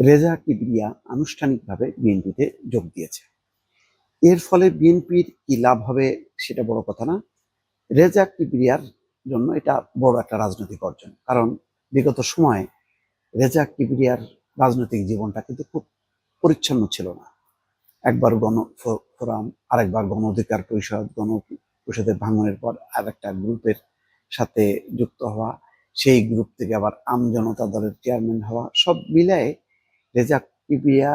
রেজা কিবরিয়া আনুষ্ঠানিকভাবে বিএনপিতে যোগ দিয়েছে। এর ফলে বিএনপির কি লাভ হবে সেটা বড় কথা না। রেজা কিবরিয়ার জন্য এটা বড় একটা রাজনৈতিক অর্জন। কারণ বিগত সময়ে রেজা কিবরিয়ার রাজনৈতিক জীবনটা কিন্তু খুব পরিচ্ছন্ন ছিল না। একবার গণ ফোরাম, আরেকবার গণ অধিকার পরিষদ, গণ পরিষদের ভাঙনের পর আরেকটা গ্রুপের সাথে যুক্ত হওয়া, সেই গ্রুপ থেকে আবার আম জনতা দলের চেয়ারম্যান হওয়া, সব মিলায়ে রেজা কিবরিয়া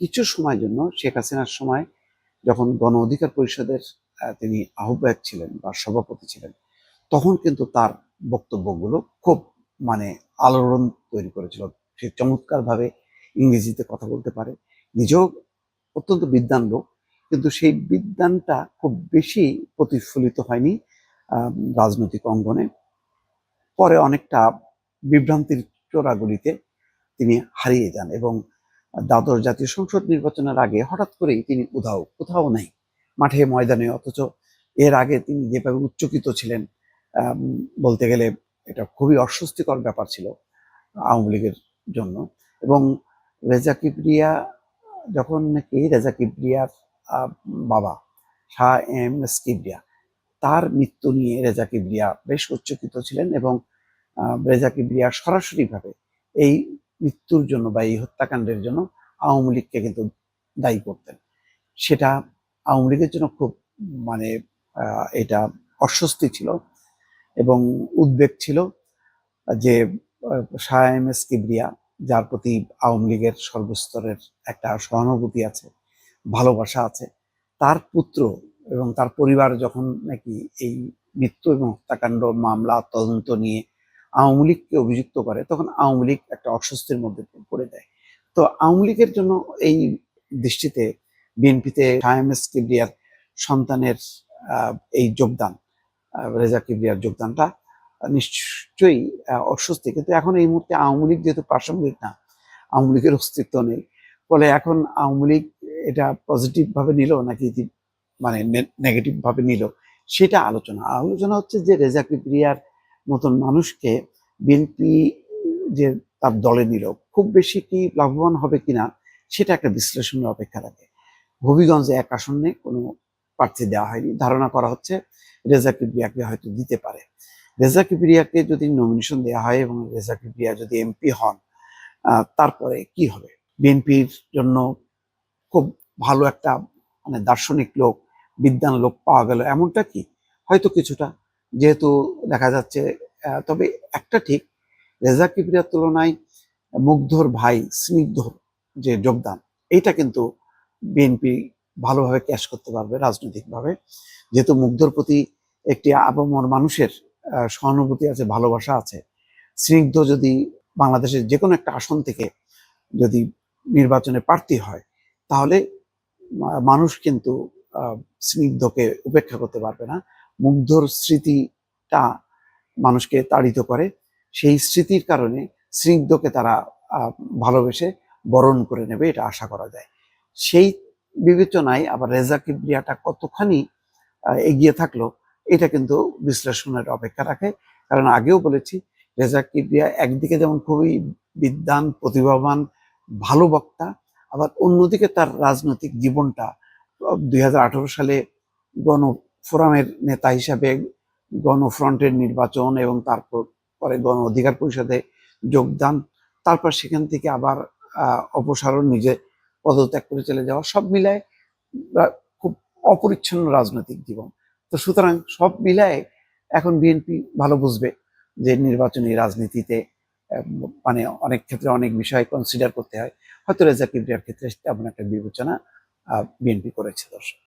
কিছু সময়ের জন্য শেখ হাসিনার সময় যখন গণ অধিকার পরিষদের তিনি আহ্বায়ক ছিলেন বা সভাপতি ছিলেন, তখন কিন্তু তার বক্তব্যগুলো খুব মানে আলোড়ন তৈরি করেছিল। সে চমৎকারভাবে ইংরেজিতে কথা বলতে পারে। নিজেও অত্যন্ত বিদ্বান লোক, কিন্তু সেই বিদ্যানটা খুব বেশি প্রতিফলিত হয়নি রাজনৈতিক অঙ্গনে। পরে অনেকটা বিভ্রান্তির চোরাগুলিতে তিনি হারিয়ে যান এবং দ্বাদশ জাতীয় সংসদ নির্বাচনের আগে হঠাৎ করেই তিনি উধাও কোথাও নেই মাঠে ময়দানে, অথচ এর আগে তিনি যেভাবে উচ্চকিত ছিলেন বলতে গেলে এটা খুবই অস্বস্তিকর ব্যাপার ছিল আওয়ামী লীগের জন্য এবং রেজা কিবরিয়া, যখন নাকি রেজা কিবরিয়ার বাবা শাহ এম এস কিবরিয়া, তার মৃত্যু নিয়ে রেজা কিবরিয়া বেশ উচ্চকিত ছিলেন এবং রেজা কিবরিয়া সরাসরিভাবে এই মৃত্যুর জন্য বা এই হত্যাকাণ্ডের জন্য আওয়ামী লীগকে কিন্তু দায়ী করতেন। সেটা আওয়ামী লীগের জন্য খুব মানে এটা অস্বস্তি ছিল এবং উদ্বেগ ছিল যে শাহ এম এস কিবরিয়া, যার প্রতি আওয়ামী লীগের সর্বস্তরের একটা সহানুভূতি আছে, ভালোবাসা আছে, তার পুত্র এবং তার পরিবার যখন নাকি এই মৃত্যু এবং হত্যাকাণ্ড মামলা তদন্ত নিয়ে আওয়ামী লীগকে অভিযুক্ত করে, তখন আওয়ামী লীগ একটা অস্বস্তির মধ্যে পড়ে দেয় তো আওয়ামী লীগের জন্য এই দৃষ্টিতে বিএনপিতে শাহেমেস কিবরিয়ার সন্তানের এই যোগদান রেজা কিবরিয়ার যোগদানটা নিশ্চয়ই অস্বস্তি। কিন্তু এখন এই মুহূর্তে আওয়ামী লীগ যেহেতু প্রাসঙ্গিক না, আওয়ামী লীগের অস্তিত্ব নেই, ফলে এখন আওয়ামী লীগ এটা পজিটিভ ভাবে নিল নাকি মানে নেগেটিভ ভাবে নিল, সেটা আলোচনা। আলোচনা হচ্ছে যে রেজা কিবরিয়ার মতন মানুষকে বিএনপি যে তার দলে নিল, খুব বেশি কি লাভবান হবে কিনা সেটা একটা বিশ্লেষণের অপেক্ষা রাখে। হবিগঞ্জে এক আসনে কোনো প্রার্থী দেওয়া হয়নি। ধারণা করা হচ্ছে রেজা কিবরিয়াকে হয়তো দিতে পারে। রেজা কিবরিয়াকে যদি নমিনেশন দেওয়া হয় এবং রেজা কিবরিয়া যদি এমপি হন তারপরে কি হবে? বিএনপির জন্য খুব ভালো একটা মানে দার্শনিক লোক বিদ্যান লোক পাওয়া গেল। এমনটা কি? হয়তো কিছুটা যেহেতু দেখা যাচ্ছে তবে একটা ঠিক রেজা কিবরিয়ার তুলনায় মুগ্ধর ভাই স্নিগ্ধর যে যোগদান, এইটা কিন্তু বিএনপি ভালোভাবে ক্যাশ করতে পারবে রাজনৈতিকভাবে। যেহেতু মুগ্ধর প্রতি একটি আবমর মানুষের সহানুভূতি আছে, ভালোবাসা আছে, স্নিগ্ধ যদি বাংলাদেশের যে কোনো একটা আসন থেকে যদি নির্বাচনে প্রার্থী হয়, তাহলে মানুষ কিন্তু স্নিগ্ধকে উপেক্ষা করতে পারবে না। মুগ্ধর স্মৃতিটা মানুষকে তাড়িত করে। সেই স্মৃতির কারণে স্নিগ্ধকে তারা ভালোবেসে বরণ করে নেবে এটা আশা করা যায়। সেই বিবেচনায় আবার রেজা কিবরিয়াটা কতখানি এগিয়ে থাকল, এটা কিন্তু বিশ্লেষণের অপেক্ষা রাখে। কারণ আগেও বলেছি রেজা কিবরিয়া একদিকে যেমন খুবই বিদ্বান, প্রতিভাবান, ভালো বক্তা, আবার অন্যদিকে তার রাজনৈতিক জীবনটা দুই হাজার আঠারো সালে গণ ফোরামের নেতা হিসাবে গণফ্রন্টের নির্বাচন এবং তারপর পরে গণ অধিকার পরিষদে যোগদান, তারপর সেখান থেকে আবার অপসারণ, নিজে পদত্যাগ করে চলে যাওয়া, সব মিলায় খুব অপরিচ্ছন্ন রাজনৈতিক জীবন। তো সুতরাং সব মিলায় এখন বিএনপি ভালো বুঝবে যে নির্বাচনী রাজনীতিতে মানে অনেক ক্ষেত্রে অনেক বিষয় কনসিডার করতে হয়। হয়তো রেজা ক্ষেত্রে তেমন একটা বিবেচনা বিএনপি করেছে দর্শক।